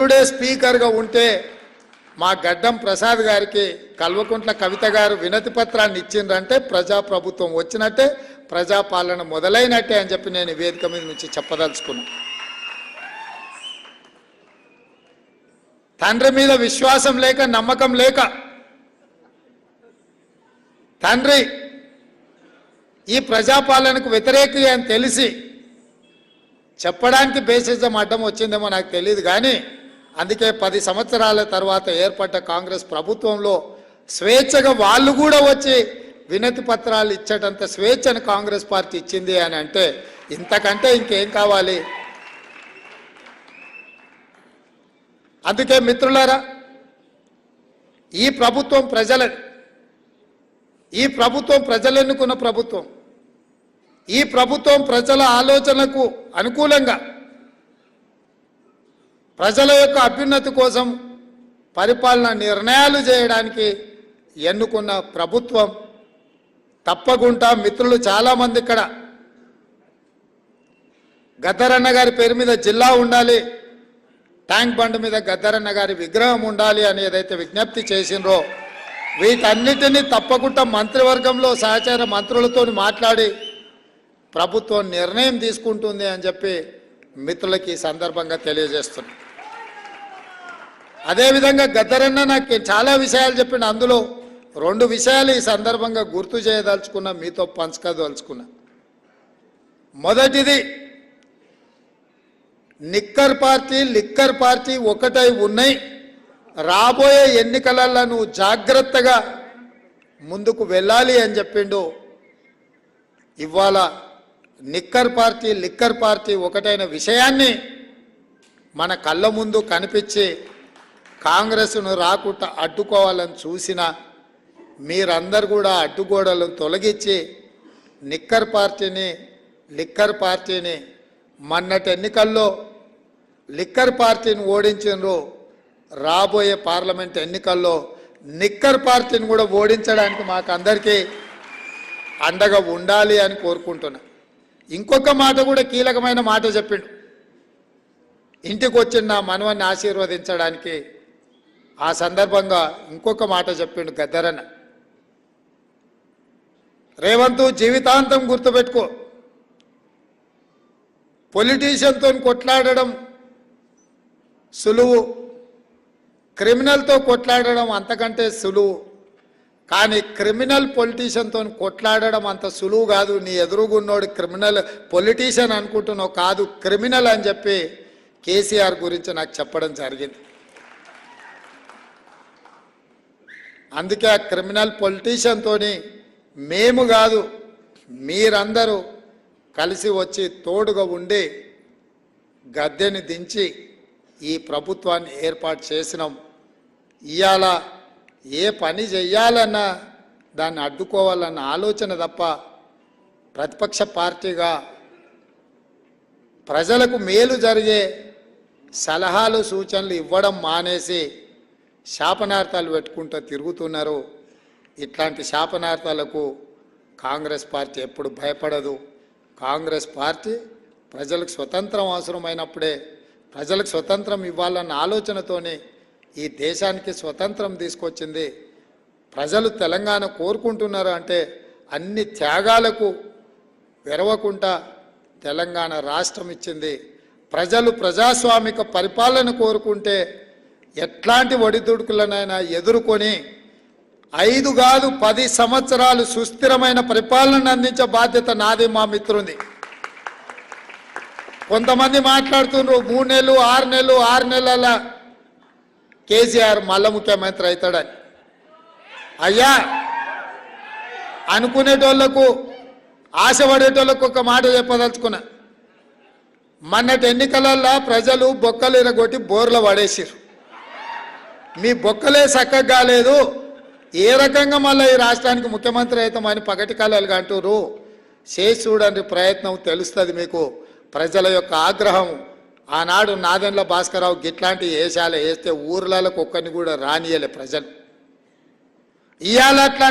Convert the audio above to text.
Today స్పీకర్గా ఉంటే మా గడ్డం ప్రసాద్ గారికి కల్వకుంట్ల కవిత గారు వినతి పత్రాన్ని ఇచ్చిండ్రంటే ప్రజాప్రభుత్వం వచ్చినట్టే ప్రజాపాలన మొదలైనట్టే అని చెప్పి నేను వేదిక మీద నుంచి చెప్పదలుచుకున్నా. తండ్రి మీద విశ్వాసం లేక నమ్మకం లేక తండ్రి ఈ ప్రజాపాలనకు వ్యతిరేకి అని తెలిసి చెప్పడానికి బేసిజం అడ్డం వచ్చిందేమో నాకు తెలియదు కానీ అందుకే పది సంవత్సరాల తర్వాత ఏర్పడ్డ కాంగ్రెస్ ప్రభుత్వంలో స్వేచ్ఛగా వాళ్ళు కూడా వచ్చి వినతి పత్రాలు ఇచ్చేటంత స్వేచ్ఛను కాంగ్రెస్ పార్టీ ఇచ్చింది అని అంటే ఇంతకంటే ఇంకేం కావాలి? అందుకే మిత్రులారా ఈ ప్రభుత్వం ప్రజల ఈ ప్రభుత్వం ప్రజలెన్నుకున్న ప్రభుత్వం ఈ ప్రభుత్వం ప్రజల ఆలోచనకు అనుకూలంగా ప్రజల యొక్క అభ్యున్నతి కోసం పరిపాలన నిర్ణయాలు చేయడానికి ఎన్నుకున్న ప్రభుత్వం తప్పకుండా మిత్రులు చాలామంది ఇక్కడ. గద్దరన్న గారి పేరు మీద జిల్లా ఉండాలి ట్యాంక్ బండ్ మీద గద్దరన్న గారి విగ్రహం ఉండాలి అని ఏదైతే విజ్ఞప్తి చేసిండ్రో వీటన్నిటినీ తప్పకుండా మంత్రివర్గంలో సహచార మంత్రులతో మాట్లాడి ప్రభుత్వం నిర్ణయం తీసుకుంటుంది అని చెప్పి మిత్రులకి ఈ సందర్భంగా తెలియజేస్తున్నా. అదేవిధంగా గద్దరన్న నాకు చాలా విషయాలు చెప్పిండు అందులో రెండు విషయాలు ఈ సందర్భంగా గుర్తు చేయదలుచుకున్నా మీతో పంచుకోదలుచుకున్నా. మొదటిది నిక్కర్ పార్టీ లిక్కర్ పార్టీ ఒకటై ఉన్నాయి. రాబోయే ఎన్నికలలో నువ్వు జాగ్రత్తగా ముందుకు వెళ్ళాలి అని చెప్పిండు. ఇవాళ నిక్కర్ పార్టీ లిక్కర్ పార్టీ ఒకటైన విషయాన్ని మన కళ్ళ ముందు కనిపించి కాంగ్రెస్ను రాకుండా అడ్డుకోవాలని చూసిన మీరందరు కూడా అడ్డుగోడలను తొలగించి నిక్కర్ పార్టీని లిక్కర్ పార్టీని మొన్నటి ఎన్నికల్లో లిక్కర్ పార్టీని ఓడించినారు రాబోయే పార్లమెంట్ ఎన్నికల్లో నిక్కర్ పార్టీని కూడా ఓడించడానికి మాకు అందరికీ అండగా ఉండాలి అని కోరుకుంటున్నా. ఇంకొక మాట కూడా కీలకమైన మాట చెప్పిండు. ఇంటికి వచ్చిన నా మనవన్ని ఆశీర్వదించడానికి ఆ సందర్భంగా ఇంకొక మాట చెప్పిండు గద్దరన్న. రేవంతు జీవితాంతం గుర్తుపెట్టుకో. పొలిటీషియన్తో కొట్లాడడం సులువు. క్రిమినల్తో కొట్లాడడం అంతకంటే సులువు. కానీ క్రిమినల్ పొలిటీషియన్తో కొట్లాడడం అంత సులువు కాదు. నీ ఎదురుగున్నోడు క్రిమినల్ పొలిటీషియన్ అనుకుంటున్నావు కాదు క్రిమినల్ అని చెప్పి కేసీఆర్ గురించి నాకు చెప్పడం జరిగింది. అందుకే ఆ క్రిమినల్ పొలిటీషియన్తో మేము కాదు మీరందరూ కలిసి వచ్చి తోడుగా ఉండి గద్దెని దించి ఈ ప్రభుత్వాన్ని ఏర్పాటు చేసినాం. ఇవాళ ఏ పని చెయ్యాలన్నా దాన్ని అడ్డుకోవాలన్న ఆలోచన తప్ప ప్రతిపక్ష పార్టీగా ప్రజలకు మేలు జరిగే సలహాలు సూచనలు ఇవ్వడం మానేసి శాపనార్థాలు పెట్టుకుంటూ తిరుగుతున్నారు ఇట్లాంటి శాపనార్థాలకు కాంగ్రెస్ పార్టీ ఎప్పుడు భయపడదు. కాంగ్రెస్ పార్టీ ప్రజలకు స్వతంత్రం అవసరమైనప్పుడే ప్రజలకు స్వతంత్రం ఇవ్వాలన్న ఆలోచనతోనే ఈ దేశానికి స్వతంత్రం తీసుకొచ్చింది. ప్రజలు తెలంగాణ కోరుకుంటున్నారు అంటే అన్ని త్యాగాలకు వెరవకుండా తెలంగాణ రాష్ట్రం ఇచ్చింది. ప్రజలు ప్రజాస్వామిక పరిపాలన కోరుకుంటే ఎట్లాంటి ఒడిదుడుకులనైనా ఎదుర్కొని ఐదు కాదు పది సంవత్సరాలు సుస్థిరమైన పరిపాలన అందించే బాధ్యత నాది మా మిత్రుంది కొంతమంది మాట్లాడుతున్నారు మూడు నెలలు ఆరు నెలలు ఆరు నెలల కేసీఆర్ మళ్ళా ముఖ్యమంత్రి అవుతాడని. అయ్యా అనుకునేటోళ్ళకు ఆశపడేటోళ్ళకు ఒక మాట చెప్పదలుచుకున్నా. మొన్నటి ఎన్నికలల్లో ప్రజలు బొక్కలు ఇరగొట్టి బోర్లు పడేసిరు మీ బొక్కలే చక్కగా కాలేదు. ఏ రకంగా మళ్ళీ ఈ రాష్ట్రానికి ముఖ్యమంత్రి అవుతామని పగటి కాలాలుగా అంటారు చేసి చూడండి ప్రయత్నం తెలుస్తుంది మీకు. ప్రజల యొక్క ఆగ్రహం. ఆనాడు నాదెండ్ల భాస్కరరావు గిట్లాంటి వేషాలు వేస్తే ఊర్లలో ఒక్కరిని కూడా రానియలే ప్రజలు. ఇవాళ అట్లాంటి